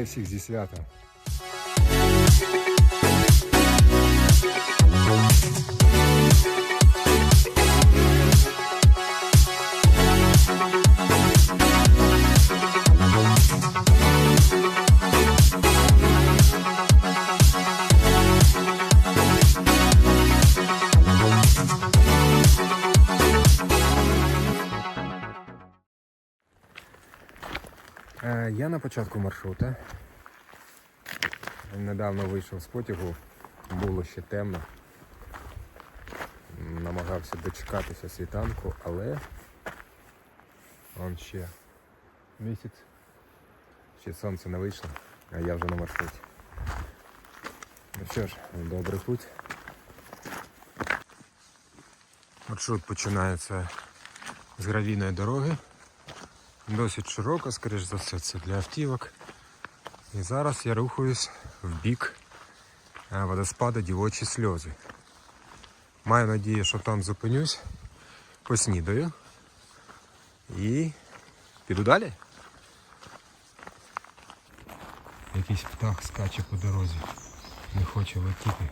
Вітаю всіх зі святом. Я на початку маршрута. Недавно вийшов з потягу, було ще темно. Намагався дочекатися світанку, але он ще місяць. Ще сонце не вийшло, а я вже на маршруті. Ну що ж, добрий путь. Маршрут починається з гравійної дороги. Досить широко, скоріш за все, це для автівок. І зараз я рухаюсь в бік е, водоспаду дівочі сльози. Маю надію, що там зупинюсь, поснідаю і піду далі. Якийсь птах скаче по дорозі, не хоче летіти,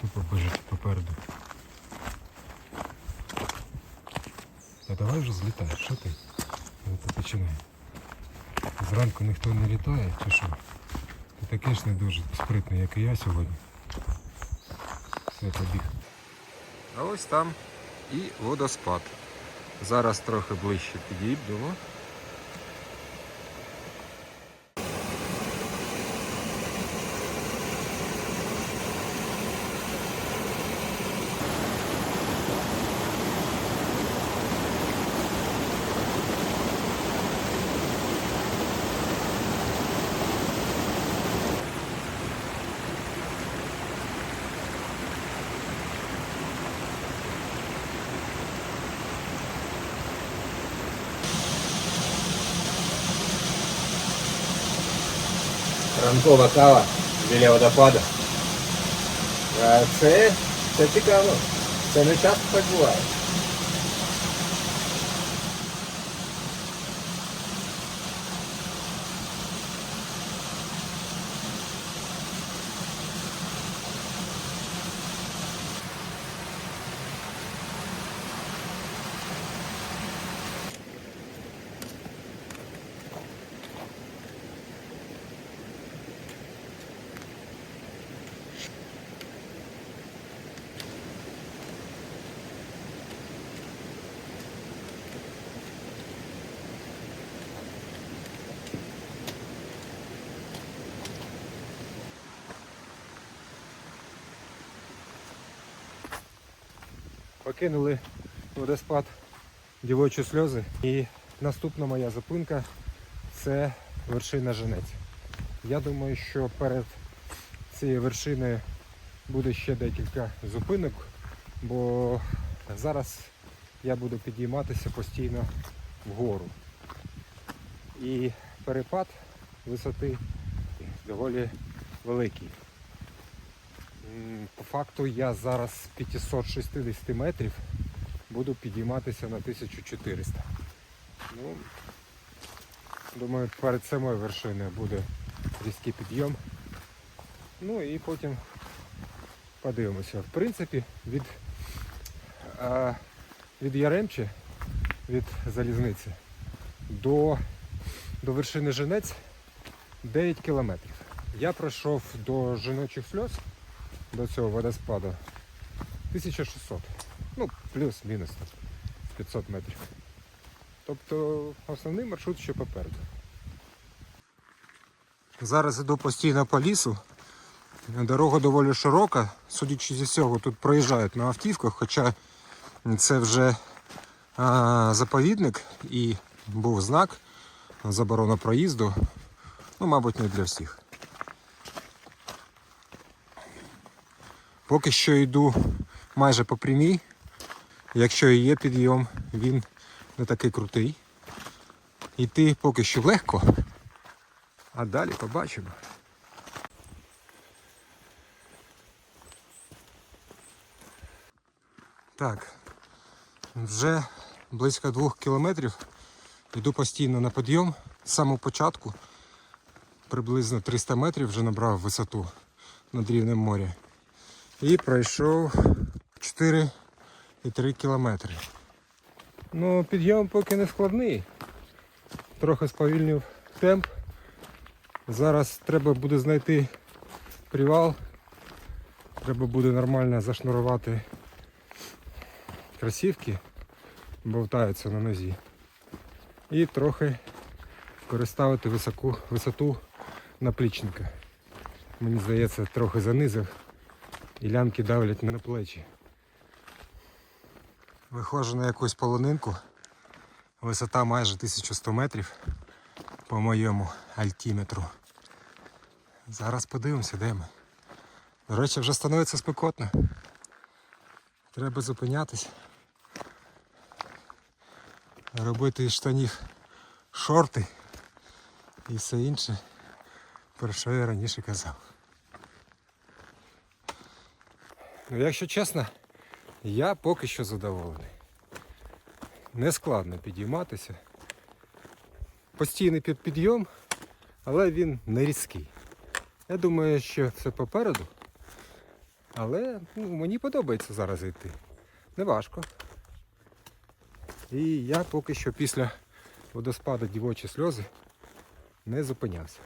тупо біжить попереду. Та давай вже злітай, що ти? Ну, то. Зранку ніхто не літає, чи що? Ти такий ж не дуже спритний, як і я сьогодні. Все побіг. А ось там і водоспад. Зараз трохи ближче підійдемо. Ранкова кава біля водопаду. Це, це цікаво. Це не часто так буває. Покинули водоспад дівочі сльози. І наступна моя зупинка це вершина Женець. Я думаю, що перед цією вершиною буде ще декілька зупинок, бо зараз я буду підійматися постійно вгору. І перепад висоти доволі великий. По факту я зараз з 560 метрів буду підійматися на 1400. Ну, думаю, перед самою вершиною буде різкий підйом. Ну і потім подивимося. В принципі, від, а, від Яремчі, від залізниці до, до вершини Женець 9 кілометрів. Я пройшов до жіночих сльоз до цього водоспаду 1600. Ну, плюс-мінус 500 метрів. Тобто основний маршрут ще попереду. Зараз іду постійно по лісу. Дорога доволі широка. Судячи зі всього, тут проїжджають на автівках, хоча це вже а, заповідник і був знак заборона проїзду. Ну, мабуть, не для всіх. Поки що йду майже по прямій. Якщо і є підйом, він не такий крутий. Йти поки що легко, а далі побачимо. Так, вже близько двох кілометрів йду постійно на підйом з самого початку. приблизно 300 метрів вже набрав висоту над рівнем моря. І пройшов 4,3 кілометри. Ну, підйом поки не складний. Трохи сповільнив темп. Зараз треба буде знайти привал. Треба буде нормально зашнурувати кросівки, болтаються на нозі. І трохи високу, висоту наплічника. Мені здається, трохи занизив і лямки давлять на плечі. Виходжу на якусь полонинку. Висота майже 1100 метрів по моєму альтіметру. Зараз подивимося, де ми. До речі, вже становиться спекотно. Треба зупинятись. Робити із штанів шорти і все інше, про що я раніше казав. Ну, якщо чесно, я поки що задоволений. Не складно підійматися. Постійний підйом, але він не різкий. Я думаю, що все попереду. Але ну, мені подобається зараз йти. Не важко. І я поки що після водоспаду дівочі сльози не зупинявся.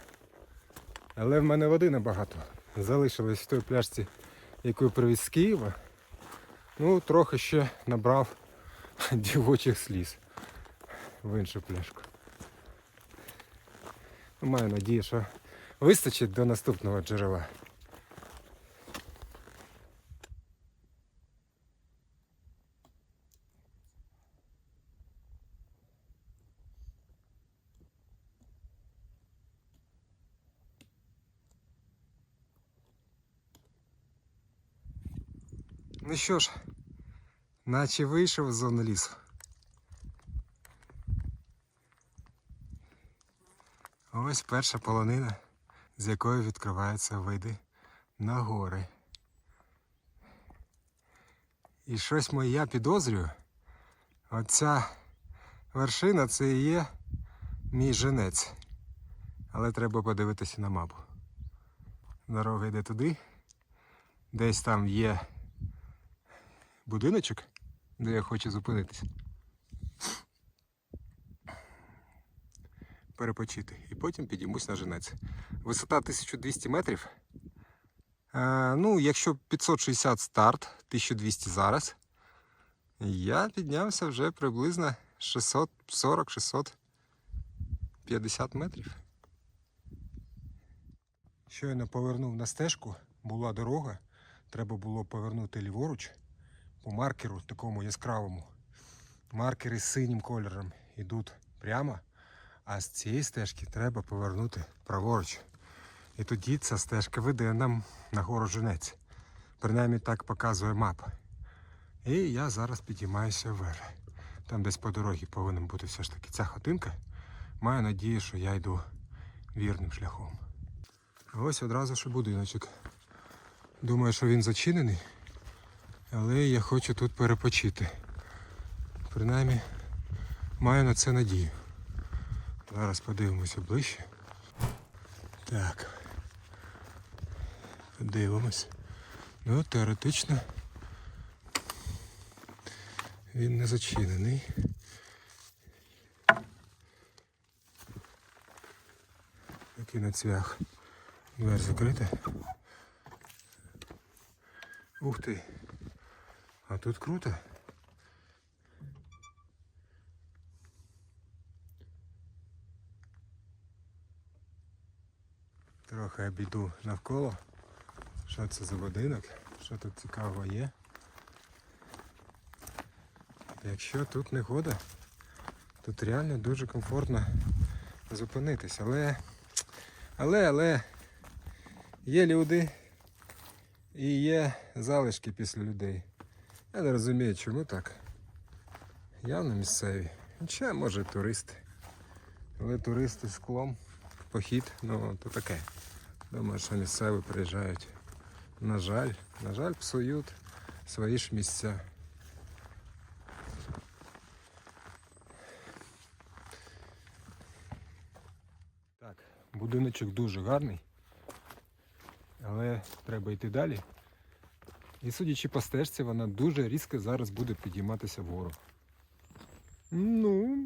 Але в мене води небагато. Залишилось в той пляшці, яку привіз з Києва. Ну, трохи ще набрав дівочих сліз в іншу пляшку. Маю надію, що вистачить до наступного джерела. Ну що ж, наче вийшов з зони лісу. Ось перша полонина, з якої відкриваються види на гори. І щось моя підозрюю, оця вершина це і є мій женець. Але треба подивитися на мапу. Дорога йде туди. Десь там є будиночок, де я хочу зупинитися. Перепочити. І потім підіймусь на женець. Висота 1200 метрів. Е, ну, якщо 560 старт, 1200 зараз. Я піднявся вже приблизно 640-650 метрів. Щойно повернув на стежку, була дорога, треба було повернути ліворуч по маркеру такому яскравому. Маркери з синім кольором йдуть прямо, а з цієї стежки треба повернути праворуч. І тоді ця стежка веде нам на гору Женець. Принаймні так показує мапа. І я зараз підіймаюся вверх. Там десь по дорозі повинен бути все ж таки ця хатинка. Маю надію, що я йду вірним шляхом. Ось одразу ж будиночок. Думаю, що він зачинений, але я хочу тут перепочити. Принаймні, маю на це надію. Зараз подивимося ближче. Так. Подивимось. Ну, теоретично він не зачинений. Такий на цвях. Дверь закрита. Ух ти. А тут круто. Трохи обійду навколо. Що це за будинок? Що тут цікавого є? Якщо тут негода, тут реально дуже комфортно зупинитись. Але, але, але є люди і є залишки після людей. Я не розумію, чому так. Явно місцеві. Хоча, може, туристи. Але туристи з клом в похід, ну то таке. Думаю, що місцеві приїжджають. На жаль, на жаль, псують свої ж місця. Так, Будиночок дуже гарний. Але треба йти далі. І судячи по стежці, вона дуже різко зараз буде підійматися вгору. Ну,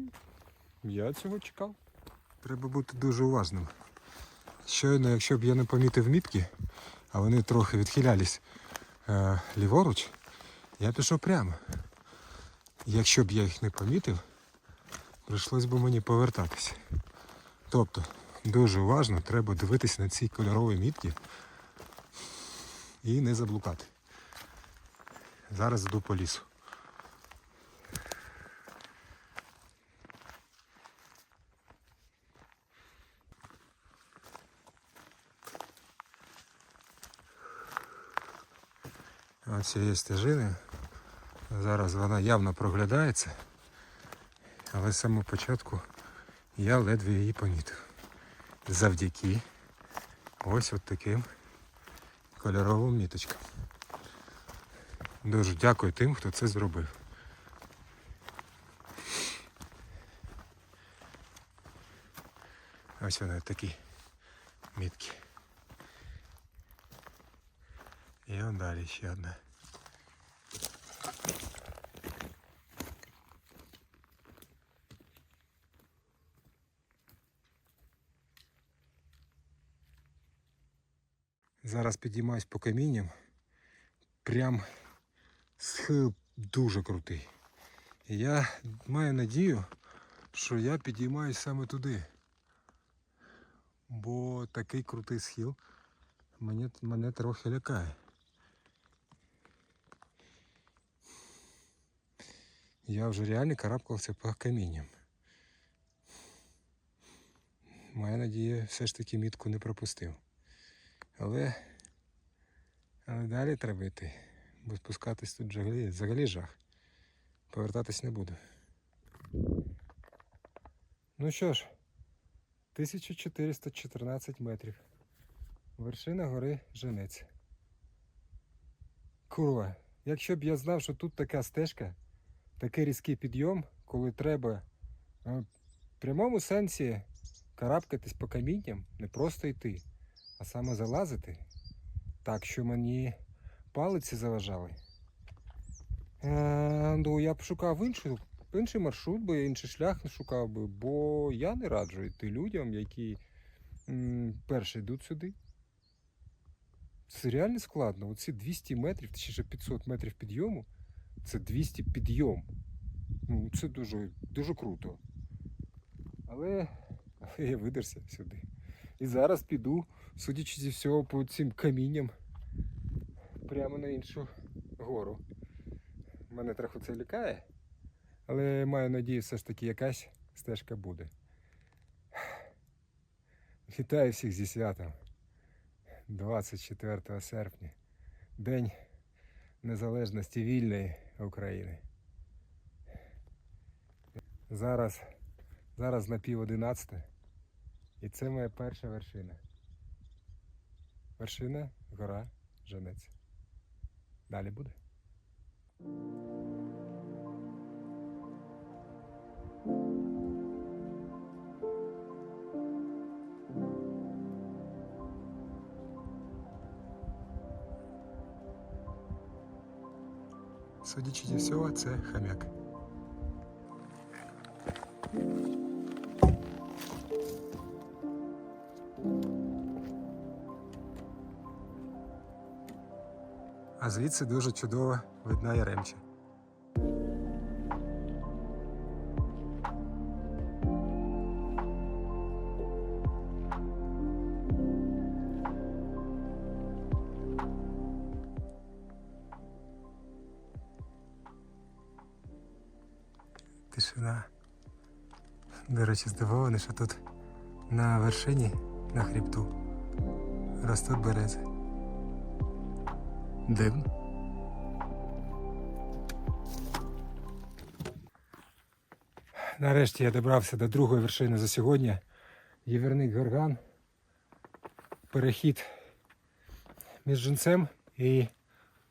я цього чекав. Треба бути дуже уважним. Щойно, якщо б я не помітив мітки, а вони трохи відхилялись е, ліворуч, я пішов прямо. Якщо б я їх не помітив, прийшлось би мені повертатися. Тобто, дуже уважно треба дивитись на ці кольорові мітки і не заблукати. Зараз йду по лісу. Оцієї стежини. Зараз вона явно проглядається, але з самого початку я ледве її помітив. Завдяки ось от таким кольоровим міточкам. Дуже дякую тим, хто це зробив. Ось вони такі мітки. І он далі ще одна. Зараз підіймаюсь по камінням. Прям схил дуже крутий. Я маю надію, що я підіймаюсь саме туди. Бо такий крутий схил мене, мене трохи лякає. Я вже реально карабкався по камінням. Моя надія все ж таки мітку не пропустив. Але, але далі треба йти. Бо спускатись тут взагалі, взагалі жах. Повертатись не буду. Ну що ж, 1414 метрів. Вершина гори Женець. Курва, якщо б я знав, що тут така стежка, такий різкий підйом, коли треба е, в прямому сенсі карабкатись по камінням, не просто йти, а саме залазити, так що мені палиці заважали. Е, ну, я б шукав іншу, інший маршрут, би інший шлях не шукав би, бо я не раджу йти людям, які м, перші йдуть сюди. Це реально складно. Оці 200 метрів, точніше 500 метрів підйому, це 200 підйом. Ну, це дуже, дуже круто. Але, але я видерся сюди. І зараз піду, судячи зі всього, по цим камінням прямо на іншу гору. Мене трохи це лякає, але маю надію, все ж таки якась стежка буде. Вітаю всіх зі святом. 24 серпня. День Незалежності вільної України. Зараз, зараз на пів одинадцяте. І це моя перша вершина. Вершина, гора, Женець. Далі буде. Судячи зі всього, це хам'як. А звідси дуже чудово видна Яремча. Тишина. До речі, здивований, що тут на вершині, на хребту, ростуть берези. Дивно. Нарешті я добрався до другої вершини за сьогодні. Єверник Горган. Перехід між жінцем і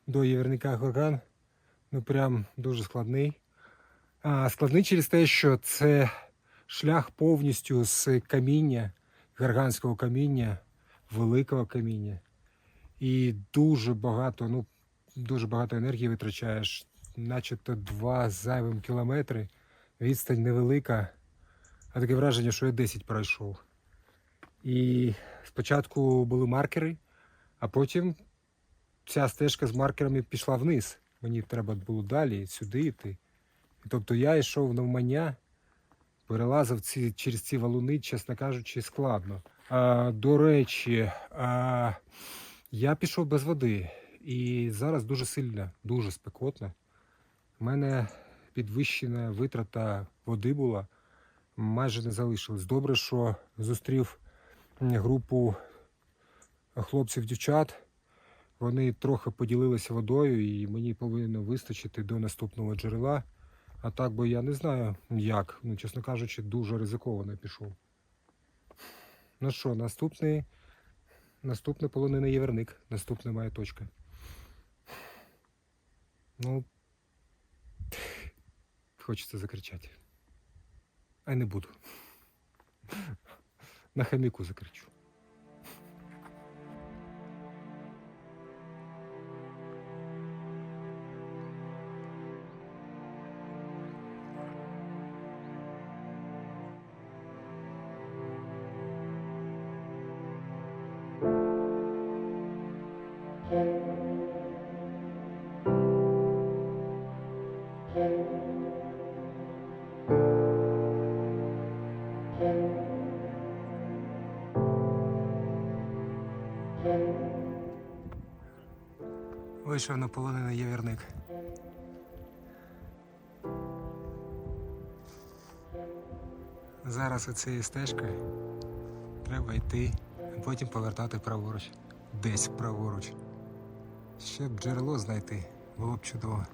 до Єверника Горган. Ну прям дуже складний. А, складний через те, що це шлях повністю з каміння, гарганського каміння, великого каміння. І дуже багато, ну, дуже багато енергії витрачаєш, начебто два зайвим кілометри. Відстань невелика, а таке враження, що я 10 пройшов. І спочатку були маркери, а потім ця стежка з маркерами пішла вниз. Мені треба було далі сюди йти. Тобто я йшов навмання, перелазив ці, через ці валуни, чесно кажучи, складно. А, до речі, а, я пішов без води. І зараз дуже сильно, дуже спекотно. У мене підвищена витрата води була, майже не залишилось. Добре, що зустрів групу хлопців-дівчат. Вони трохи поділилися водою, і мені повинно вистачити до наступного джерела. А так би я не знаю як. Ну, чесно кажучи, дуже ризиковано пішов. Ну що, наступний. Наступний полонений єверник. Наступна моя точка. Ну. Хочеться закричати. А не буду. На хаміку закричу. Вийшов на полонений євірник. Зараз оцією стежкою треба йти, а потім повертати праворуч. Десь праворуч. Щоб джерело знайти, було б чудово.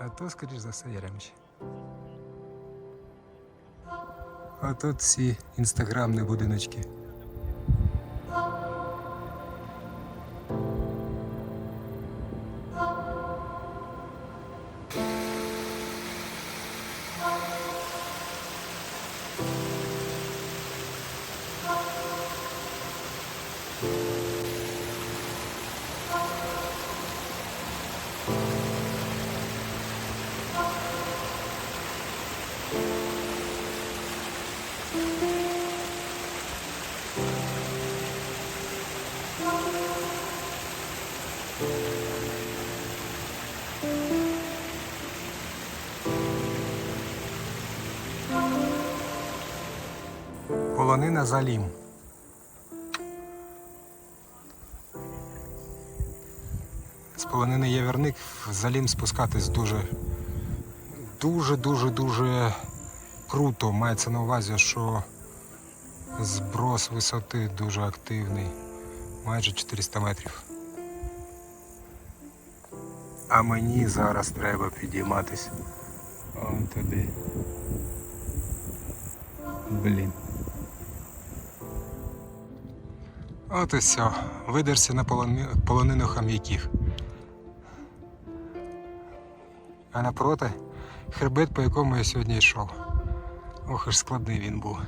А то, скоріш за все, Яремче. А тут ці інстаграмні будиночки. Залім. З полонини Єверник в Залім спускатись дуже дуже дуже круто. Мається на увазі, що зброс висоти дуже активний. Майже 400 метрів. А мені зараз треба підійматись. Он туди. Блін. От і все. Видерся на полонину хам'яків. А напроти хребет, по якому я сьогодні йшов. Ох, і ж складний він був.